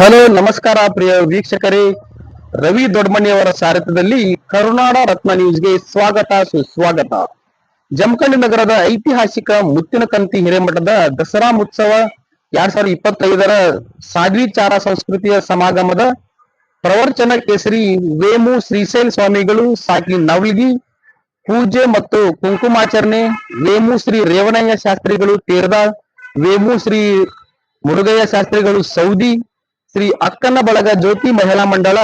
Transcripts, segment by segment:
Hello ನಮಸ್ಕಾರ ಪ್ರಿಯ ವೀಕ್ಷಕರೇ ರವಿ ದೊಡ್ಮಣಿಯವರ ಸಾರಥ್ಯದಲ್ಲಿ ಕರುನಾಡ ರತ್ನ ನ್ಯೂಸ್ಗೆ ಸ್ವಾಗತ ಸುಸ್ವಾಗತ ಜಮಖಂಡಿ ನಗರದ ಐತಿಹಾಸಿಕ ಮುತ್ತಿನಕಂತಿ ಹಿರೇಮಠದ ದಸರಾ ಉತ್ಸವ ಎರಡ್ ಸಾವಿರದ ಇಪ್ಪತ್ತೈದರ ಸಾಧ್ವಿಚಾರ ಸಂಸ್ಕೃತಿಯ ಸಮಾಗಮದ ಪ್ರವಚನ ಕೇಸರಿ ವೇಮು ಶ್ರೀಶೈಲ್ ಸ್ವಾಮಿಗಳು ಸಾಕಿ ನವಲ್ಗಿ, ಪೂಜೆ ಮತ್ತು ಕುಂಕುಮಾಚರಣೆ, ವೇಮು ಶ್ರೀ ರೇವಣಯ್ಯ ಶಾಸ್ತ್ರಿಗಳು ತೇರ್ದ, ವೇಮು ಶ್ರೀ ಮುರುಗಯ್ಯ ಶಾಸ್ತ್ರಿಗಳು ಸೌದಿ, ಶ್ರೀ ಅಕ್ಕನ ಬಳಗ ಜ್ಯೋತಿ ಮಹಿಳಾ ಮಂಡಳ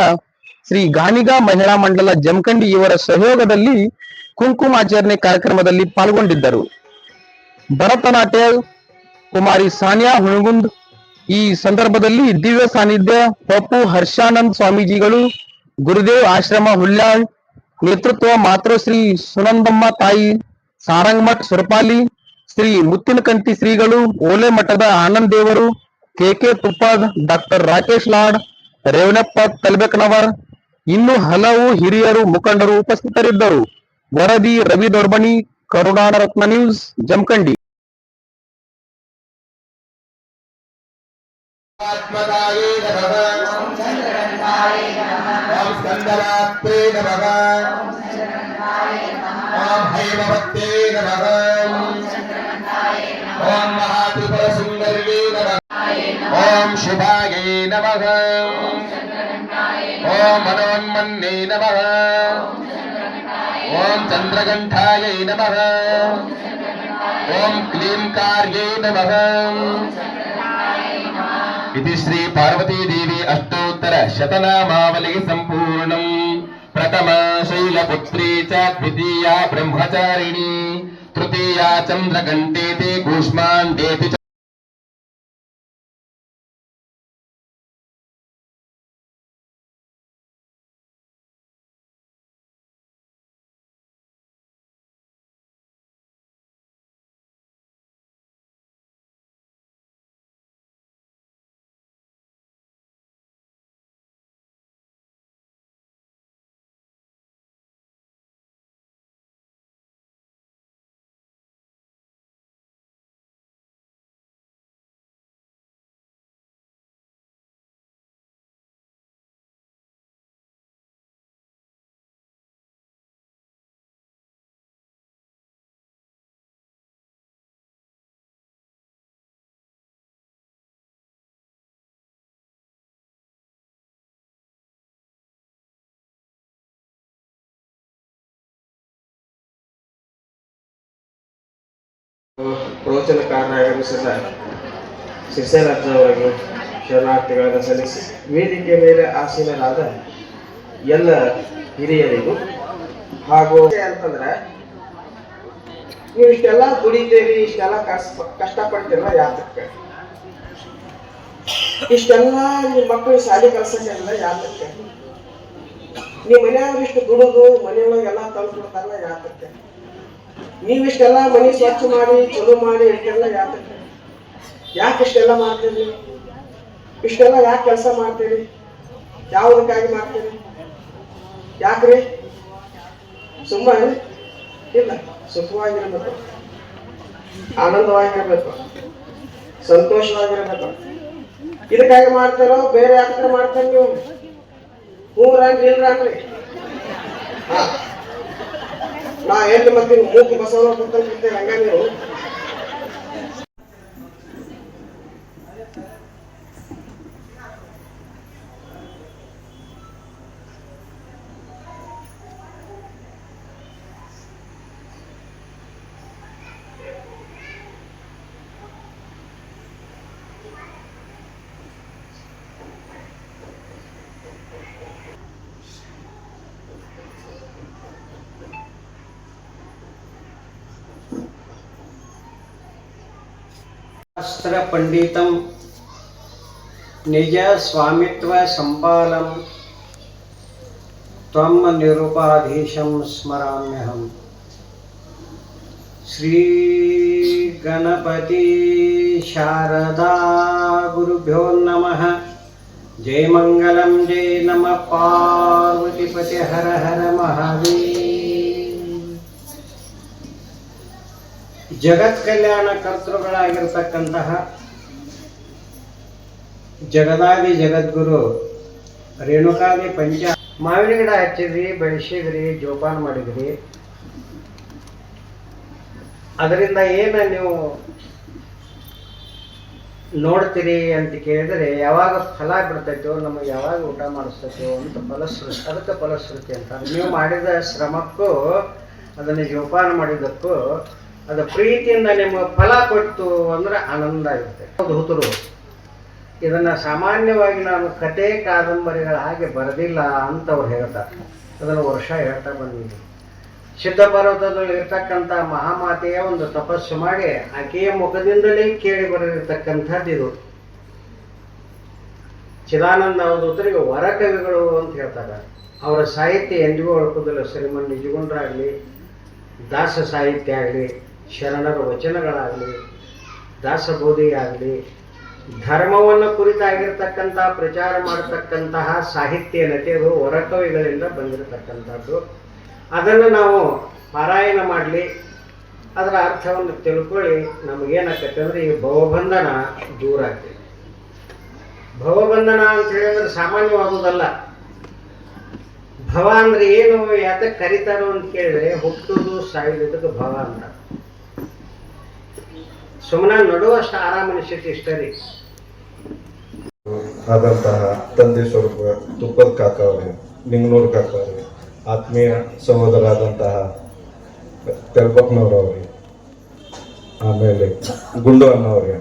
ಶ್ರೀ ಗಾನಿಗಾ ಮಹಿಳಾ ಮಂಡಲ ಜಮಖಂಡಿ ಇವರ ಸಹಯೋಗದಲ್ಲಿ ಕುಂಕುಮಾಚರಣೆ ಕಾರ್ಯಕ್ರಮದಲ್ಲಿ ಪಾಲ್ಗೊಂಡಿದ್ದರು. ಭರತನಾಟ್ಯ ಕುಮಾರಿ ಸಾನಿಯಾ ಹುಣಗುಂದ್ ಈ ಸಂದರ್ಭದಲ್ಲಿ ದಿವ್ಯ ಸಾನ್ನಿಧ್ಯ ಪಪ್ಪು ಹರ್ಷಾನಂದ್ ಸ್ವಾಮೀಜಿಗಳು, ಗುರುದೇವ್ ಆಶ್ರಮ ಹುಲ್ಯಾಳ್, ನೇತೃತ್ವ ಮಾತೃಶ್ರೀ ಸುನಂದಮ್ಮ ತಾಯಿ ಸಾರಂಗಮಠ್ ಸುರಪಾಲಿ, ಶ್ರೀ ಮುತ್ತಿನಕಂತಿ ಶ್ರೀಗಳು ಓಲೆ ಮಠದ Anand Devaru, K K Tuppad doctor Rakesh Lad, Revanappa Talbekanavar ಇನ್ನು ಹಲವು ಹಿರಿಯರು ಮುಖಂಡರು ಉಪಸ್ಥಿತರಿದ್ದರು ವರದಿ ರವಿ ದೊರ್ಬಣಿ ಕರುಣಾನ ರತ್ನ ನ್ಯೂಸ್ ಜಮಖಂಡಿ ಓಂ ಶುಭಾಯ मनोन्मन्ये नमः ॐ चन्द्रकण्ठायै नमः ॐ क्लीङ्कार्ये नमः इति श्री पार्वती देवी अष्टोत्तर शतनामावलिः सम्पूर्णम् प्रथमा शैलपुत्री च द्वितीया ब्रह्मचारिणी तृतीया चन्द्रघण्टेति ಪ್ರವಚನಕಾರರಾಗಮಿಸಿದ ಶಿರ್ಸೇಲಾಜ್ ಅವರಿಗೆ ಶರಣಾರ್ಥಿಗಳನ್ನು ಸಲ್ಲಿಸಿ ವೇದಿಕೆ ಮೇಲೆ ಆಸೀನರಾದ ಎಲ್ಲ ಹಿರಿಯರಿಗೂ ಹಾಗೂ ಅಂತಂದ್ರೆ ನೀವು ಇಷ್ಟೆಲ್ಲ ದುಡಿತೇವಿ ಇಷ್ಟೆಲ್ಲ ಕಷ್ಟ ಕಷ್ಟಪಡ್ತೀರಲ್ಲ ಯಾತಕ್ಕೆ? ಇಷ್ಟೆಲ್ಲ ನಿಮ್ಮ ಮಕ್ಕಳು ಶಾಲೆ ಕಲ್ಸಕ್ಕೆಲ್ಲ ಯಾತಕ್ಕೆ? ನಿಮ್ಮ ಮನೆಯವ್ರು ಇಷ್ಟು ದುಡಿದು ಮನೆಯೊಳಗೆಲ್ಲ ತಂದು ಯಾತಕ್ಕೆ? ನೀವಿಷ್ಟೆಲ್ಲ ಮನೆ ಸ್ವಚ್ಛ ಮಾಡಿ ಚಲೋ ಮಾಡಿ ಇಷ್ಟೆಲ್ಲ ಯಾತಕ್ಕೆ ಯಾಕೆ ಇಷ್ಟೆಲ್ಲ ಮಾಡ್ತೀರಿ? ಇಷ್ಟೆಲ್ಲ ಯಾಕೆ ಕೆಲಸ ಮಾಡ್ತೀರಿ? ಯಾವುದಕ್ಕಾಗಿ ಮಾಡ್ತೀರಿ? ಯಾಕ್ರಿ? ಸುಮ್ಮನೆ ಇಲ್ಲ, ಸುಖವಾಗಿರ್ಬೇಕು. ಆನಂದವಾಗಿರ್ಬೇಕು. ಸಂತೋಷವಾಗಿರ್ಬೇಕು. ಇದಕ್ಕಾಗಿ ಮಾಡ್ತಾರೋ, ಬೇರೆ ಯಾಕೆ ಮಾಡ್ತಾರೆ ನೀವು? ಹೂರಾನ್ರಿ ಇಲ್ರಾನ್ರಿ ಹಾ. ನಾ ಎಂಟು ಮಂದಿ ಮೂಕು ಬಸವನ ಹಂಗ ನೀವು? शास्त्र पंडितम। निज स्वामित्व संपालम। तम निरुपाधीशम स्मराम्य हम श्री गणपति शारदा गुरुभ्यो नम। जय मंगल जय नम। पार्वतीपति हर हर महावीर ಜಗತ್ ಕಲ್ಯಾಣ ಕರ್ತೃಗಳಾಗಿರ್ತಕ್ಕಂತಹ ಜಗದಾದಿ ಜಗದ್ಗುರು ರೇಣುಕಾದಿ ಪಂಚ. ಮಾವಿನ ಗಿಡ ಹಚ್ಚಿದ್ರಿ, ಬೆಳೆಸಿದ್ರಿ, ಜೋಪಾನ ಮಾಡಿದ್ರಿ. ಅದರಿಂದ ಏನ ನೀವು ನೋಡ್ತೀರಿ ಅಂತ ಕೇಳಿದ್ರೆ, ಯಾವಾಗ ಫಲ ಬಿಡ್ತೈತೋ, ನಮಗೆ ಯಾವಾಗ ಊಟ ಮಾಡಿಸ್ತೈತೋ ಅಂತ ಫಲಶ್ರುತಿ ಅದಕ್ಕೆ ಫಲಶ್ರುತಿ ಅಂತ. ನೀವು ಮಾಡಿದ ಶ್ರಮಕ್ಕೂ, ಅದನ್ನು ಜೋಪಾನ ಮಾಡಿದ್ದಕ್ಕೂ ಅದು ಪ್ರೀತಿಯಿಂದ ನಿಮಗೆ ಫಲ ಕೊಟ್ಟು ಅಂದ್ರೆ ಆನಂದ ಇರುತ್ತೆ. ಧೂತರು ಇದನ್ನ ಸಾಮಾನ್ಯವಾಗಿ ನಾನು ಕತೆ ಕಾದಂಬರಿಗಳ ಹಾಗೆ ಬರೆದಿಲ್ಲ ಅಂತ ಅವ್ರು ಹೇಳ್ತಾರೆ. ಅದನ್ನು ವರ್ಷ ಹೇಳ್ತಾ ಬಂದಿದ್ದೀನಿ. ಸಿದ್ಧ ಪರ್ವತದಲ್ಲಿ ಇರ್ತಕ್ಕಂಥ ಮಹಾಮಾತೆಯ ಒಂದು ತಪಸ್ಸು ಮಾಡಿ ಆಕೆಯ ಮುಖದಿಂದಲೇ ಕೇಳಿ ಬರೆದಿರ್ತಕ್ಕಂಥದ್ದು ಇದು. ಚಿದಾನಂದ ಅವಧೂತರಿಗೆ ವರಕವಿಗಳು ಅಂತ ಹೇಳ್ತಾರೆ. ಅವರ ಸಾಹಿತ್ಯ ಎಂದಿಗೂ ಒಳಪುದಿಲ್ಲ ಶ್ರೀಮನ್ ನಿಜಗುಂಡ್ರಾಗಲಿ, ದಾಸ ಸಾಹಿತ್ಯ ಆಗಲಿ ಶರಣರ ವಚನಗಳಾಗಲಿ ದಾಸಬೋಧಿ ಆಗಲಿ ಧರ್ಮವನ್ನು ಕುರಿತಾಗಿರ್ತಕ್ಕಂಥ, ಪ್ರಚಾರ ಮಾಡತಕ್ಕಂತಹ ಸಾಹಿತ್ಯ ನಟಿಯರು ಹೊರಕವಿಗಳಿಂದ ಬಂದಿರತಕ್ಕಂಥದ್ದು. ಅದನ್ನು ನಾವು ಪಾರಾಯಣ ಮಾಡಲಿ. ಅದರ ಅರ್ಥವನ್ನು ತಿಳ್ಕೊಳ್ಳಿ. ನಮಗೇನಾಗತ್ತೆ ಅಂದರೆ ಈ ಭವಬಂಧನ ದೂರ ಆಗ್ತದೆ ಭವಬಂಧನ ಅಂತ ಹೇಳಿದ್ರೆ ಸಾಮಾನ್ಯವಾಗುವುದಲ್ಲ. ಭವ ಅಂದ್ರೆ ಏನು, ಯಾತಕ್ಕೆ ಕರಿತಾರೋ ಅಂತ ಕೇಳಿದ್ರೆ, ಹುಟ್ಟುದು ಸಾಯುವುದಕ್ಕೆ ಭವ ಅಂತ. ಸುಮ್ಮನೆ ನಡುವಷ್ಟು ಆರಾಮನಿಸೈತಿ ಇಷ್ಟ ರೀ. ಆದಂತಹ ತಂದೆ ಸ್ವರೂಪ ತುಪ್ಪದ ಕಾಕ ಅವರೇ, ನಿಂಗನೂರು ಕಾಕ ಆತ್ಮೀಯ ಸಹೋದರಾದಂತಹ ತೆಲ್ಬಕ್ನವ್ರವ್ರಿ ಆಮೇಲೆ ಗುಂಡು ಅನ್ನೋರಿಗೆ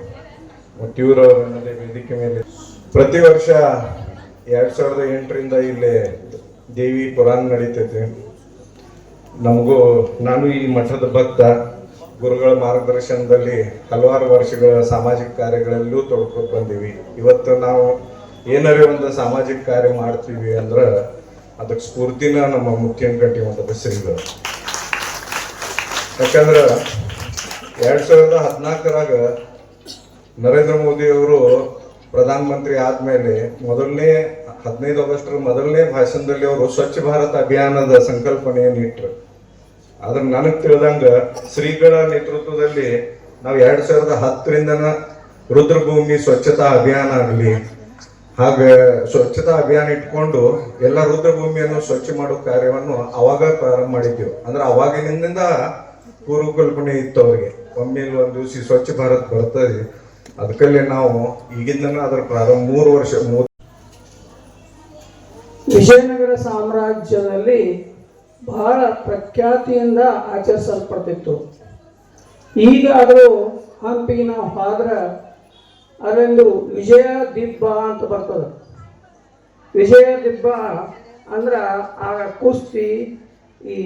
ಮತ್ತು ಇವರವರನ್ನೇ ವೇದಿಕೆ ಮೇಲೆ. ಪ್ರತಿ ವರ್ಷ ಎರಡು ಸಾವಿರದ ಎಂಟರಿಂದ ಇಲ್ಲಿ ದೇವಿ ಪುರಾಣ ನಡೀತೈತೆ. ನಮಗೂ, ನಾನು ಈ ಮಠದ ಭಕ್ತ. ಗುರುಗಳ ಮಾರ್ಗದರ್ಶನದಲ್ಲಿ ಹಲವಾರು ವರ್ಷಗಳ ಸಾಮಾಜಿಕ ಕಾರ್ಯಗಳಲ್ಲೂ ತೊಡ್ಕೊಂಡು ಬಂದೀವಿ. ಇವತ್ತು ನಾವು ಏನಾರೇ ಒಂದು ಸಾಮಾಜಿಕ ಕಾರ್ಯ ಮಾಡ್ತೀವಿ ಅಂದ್ರೆ ಅದಕ್ಕೆ ಸ್ಫೂರ್ತಿನ ನಮ್ಮ ಮುಖ್ಯ ಒಂದು ಶ್ರೀಗಳು. ಯಾಕಂದ್ರೆ ಎರಡ್ ಸಾವಿರದ ಹದಿನಾಲ್ಕರಾಗ ನರೇಂದ್ರ ಮೋದಿ ಅವರು ಪ್ರಧಾನಮಂತ್ರಿ ಆದ್ಮೇಲೆ ಮೊದಲನೇ, ಹದಿನೈದು ಆಗಸ್ಟರ ಮೊದಲನೇ ಭಾಷಣದಲ್ಲಿ ಅವರು ಸ್ವಚ್ಛ ಭಾರತ್ ಅಭಿಯಾನದ ಸಂಕಲ್ಪನೆಯನ್ನು ಇಟ್ರು. ಆದ್ರೆ ನನಗೆ ತಿಳಿದಂಗ ಶ್ರೀಗಳ ನೇತೃತ್ವದಲ್ಲಿ ನಾವು ಎರಡ್ ಸಾವಿರದ ಹತ್ತರಿಂದನ ರುದ್ರಭೂಮಿ ಸ್ವಚ್ಛತಾ ಅಭಿಯಾನ ಆಗಲಿ, ಹಾಗೆ ಸ್ವಚ್ಛತಾ ಅಭಿಯಾನ ಇಟ್ಕೊಂಡು ಎಲ್ಲ ರುದ್ರಭೂಮಿಯನ್ನು ಸ್ವಚ್ಛ ಮಾಡೋ ಕಾರ್ಯವನ್ನು ಅವಾಗ ಪ್ರಾರಂಭ ಮಾಡಿದ್ದೆವು. ಅಂದ್ರೆ ಅವಾಗಿನಿಂದ ಪೂರ್ವಕಲ್ಪನೆ ಇತ್ತು ಅವರಿಗೆ. ಒಮ್ಮೆ ಒಂದು ದಿವಸ ಸ್ವಚ್ಛ ಭಾರತ್ ಬರ್ತದೆ ಅದಕ್ಕಲ್ಲಿ ನಾವು ಈಗಿಂದ ಅದರ ಪ್ರಾರಂಭ ಮೂರು ವರ್ಷ ಮೂರು ವಿಜಯನಗರ ಸಾಮ್ರಾಜ್ಯದಲ್ಲಿ ಬಹಳ ಪ್ರಖ್ಯಾತಿಯಿಂದ ಆಚರಿಸಲ್ಪಡ್ತಿತ್ತು. ಈಗ ಅದು ಹಂಪಿಗೆ ನಾವು ಹಾದ್ರೆ ಅದೊಂದು ವಿಜಯ ದಿಬ್ಬ ಅಂತ ಬರ್ತದೆ. ವಿಜಯ ದಿಬ್ಬ ಅಂದ್ರೆ ಆಗ ಕುಸ್ತಿ ಈ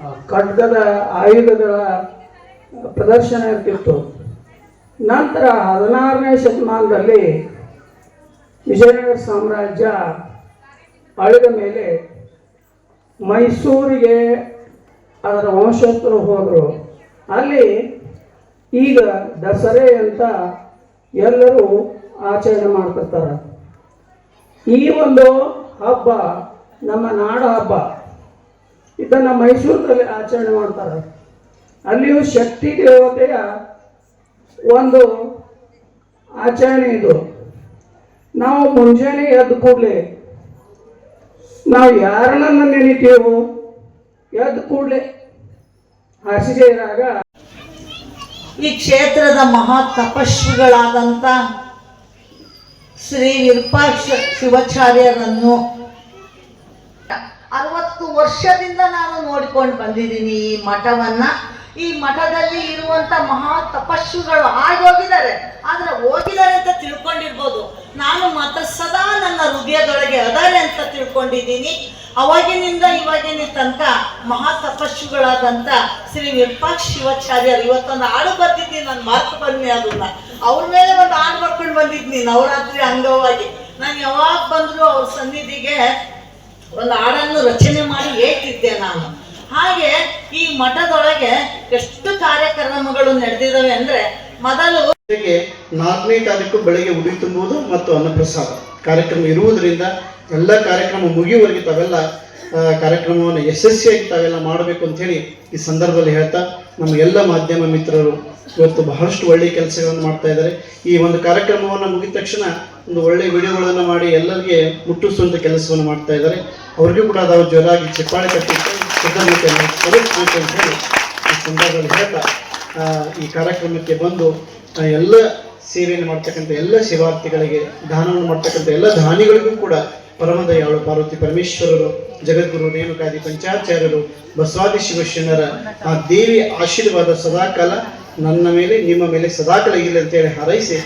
ಆ, ಖಡ್ಗದ ಆಯುಧಗಳ ಪ್ರದರ್ಶನ ಇರ್ತಿತ್ತು. ನಂತರ ಹದಿನಾರನೇ ಶತಮಾನದಲ್ಲಿ ವಿಜಯನಗರ ಸಾಮ್ರಾಜ್ಯ ಅಳಿದ ಮೇಲೆ ಮೈಸೂರಿಗೆ ಅದರ ವಂಶಸ್ಥರು ಹೋದರು. ಅಲ್ಲಿ ಈಗ ದಸರೆ ಅಂತ ಎಲ್ಲರೂ ಆಚರಣೆ ಮಾಡ್ತಿರ್ತಾರೆ. ಈ ಒಂದು ಹಬ್ಬ ನಮ್ಮ ನಾಡ ಹಬ್ಬ. ಇದನ್ನು ಮೈಸೂರಿನಲ್ಲಿ ಆಚರಣೆ ಮಾಡ್ತಾರೆ. ಅಲ್ಲಿಯೂ ಶಕ್ತಿ ದೇವತೆಯ ಒಂದು ಆಚರಣೆ ಇದು. ನಾವು ಮುಂಜಾನೆ ಎದ್ದು ಕೂಡಲೇ ನಾವು ಯಾರನ್ನ ನೆನಿತೀವೋ, ಎದ್ದ ಕೂಡಲೇ ಹಾಸಿಗೆ ಇರಾಗ ಈ ಕ್ಷೇತ್ರದ ಮಹಾ ತಪಸ್ವಿಗಳಾದಂಥ ಶ್ರೀ ವಿರೂಪಾಕ್ಷ ಶಿವಾಚಾರ್ಯರನ್ನು ಅರವತ್ತು ವರ್ಷದಿಂದ ನಾನು ನೋಡಿಕೊಂಡು ಬಂದಿದ್ದೀನಿ ಈ ಮಠವನ್ನ. ಈ ಮಠದಲ್ಲಿ ಇರುವಂತ ಮಹಾ ತಪಸ್ವಿಗಳು ಹೋಗಿದ್ದಾರೆ. ಆದ್ರೆ ಹೋಗಿದ್ದಾರೆ ಅಂತ ತಿಳ್ಕೊಂಡಿರ್ಬೋದು. ನಾನು ಮಾತ್ರ ಸದಾ ನನ್ನ ಹೃದಯದೊಳಗೆ ಅದಾರೆ ಅಂತ ತಿಳ್ಕೊಂಡಿದ್ದೀನಿ. ಅವಾಗಿನಿಂದ ಇವಾಗಿನ ತನಕ ಮಹಾ ತಪಸ್ಸುಗಳಾದಂಥ ಶ್ರೀ ವಿರೂಪಾಕ್ಷ ಶಿವಾಚಾರ್ಯರು ಇವತ್ತೊಂದು ಹಾಡು ಬರ್ತಿದ್ದೀನಿ ನಾನು ಮಾತು ಬನ್ನಿ ಅದನ್ನ. ಅವ್ರ ಮೇಲೆ ಒಂದು ಹಾಡು ಬರ್ಕೊಂಡು ಬಂದಿದ್ದೀನಿ, ನವರಾತ್ರಿ ಅಂಗವಾಗಿ. ನಾನು ಯಾವಾಗ ಬಂದರೂ ಅವ್ರ ಸನ್ನಿಧಿಗೆ ಒಂದು ಹಾಡನ್ನು ರಚನೆ ಮಾಡಿ ಹೇಳ್ತಿದ್ದೆ ನಾನು. ಹಾಗೆ ಈ ಮಠದೊಳಗೆ ಎಷ್ಟು ಕಾರ್ಯಕ್ರಮಗಳು ನಡೆದಿದ್ದಾವೆ ಅಂದ್ರೆ ಮೊದಲು ನಾಲ್ಕನೇ ತಾರೀಕು ಬೆಳಗ್ಗೆ ಉಡಿ ತುಂಬುವುದು ಮತ್ತು ಅನ್ನಪ್ರಸಾದ. ಕಾರ್ಯಕ್ರಮ ಇರುವುದರಿಂದ ಎಲ್ಲ ಕಾರ್ಯಕ್ರಮ ಮುಗಿಯುವವರೆಗೆ ತಾವೆಲ್ಲ ಕಾರ್ಯಕ್ರಮವನ್ನು ಯಶಸ್ವಿಯಾಗಿ ತಾವೆಲ್ಲ ಮಾಡಬೇಕು ಅಂತ ಹೇಳಿ ಈ ಸಂದರ್ಭದಲ್ಲಿ ಹೇಳ್ತಾ ನಮ್ಮ ಎಲ್ಲ ಮಾಧ್ಯಮ ಮಿತ್ರರು ಇವತ್ತು ಬಹಳಷ್ಟು ಒಳ್ಳೆಯ ಕೆಲಸಗಳನ್ನು ಮಾಡ್ತಾ ಇದ್ದಾರೆ. ಈ ಒಂದು ಕಾರ್ಯಕ್ರಮವನ್ನು ಮುಗಿದ ತಕ್ಷಣ ಒಂದು ಒಳ್ಳೆಯ ವಿಡಿಯೋಗಳನ್ನು ಮಾಡಿ ಎಲ್ಲರಿಗೆ ಮುಟ್ಟಿಸುವಂಥ ಕೆಲಸವನ್ನು ಮಾಡ್ತಾ ಇದ್ದಾರೆ. ಅವ್ರಿಗೂ ಕೂಡ ಅದಾವ ಜೋರಾಗಿ ಚಿಪ್ಪಾಳೆ ಕೃತಜ್ಞತೆಯನ್ನು ಸಲ್ಲಿಸಬೇಕು ಅಂತ ಹೇಳಿ ಈ ಸಂದರ್ಭದಲ್ಲಿ ಹೇಳ್ತಾ ಈ ಕಾರ್ಯಕ್ರಮಕ್ಕೆ ಬಂದು ಎಲ್ಲ ಸೇವೆಯನ್ನು ಮಾಡ್ತಕ್ಕಂಥ ಎಲ್ಲ ಶಿವಾರ್ಥಿಗಳಿಗೆ ದಾನವನ್ನು ಮಾಡ್ತಕ್ಕಂಥ ಎಲ್ಲ ದಾನಿಗಳಿಗೂ ಕೂಡ ಪರಮದಯಾಳು ಪಾರ್ವತಿ ಪರಮೇಶ್ವರರು, ಜಗದ್ಗುರು ರೇಣುಕಾದಿ ಪಂಚಾಚಾರ್ಯರು, ಬಸವಾದಿ ಶಿವಶರಣರ ಆ ದೇವಿ ಆಶೀರ್ವಾದ ಸದಾಕಾಲ ನನ್ನ ಮೇಲೆ, ನಿಮ್ಮ ಮೇಲೆ ಸದಾಕಾಲ ಇರಲಿ ಅಂತೇಳಿ ಹಾರೈಸಿ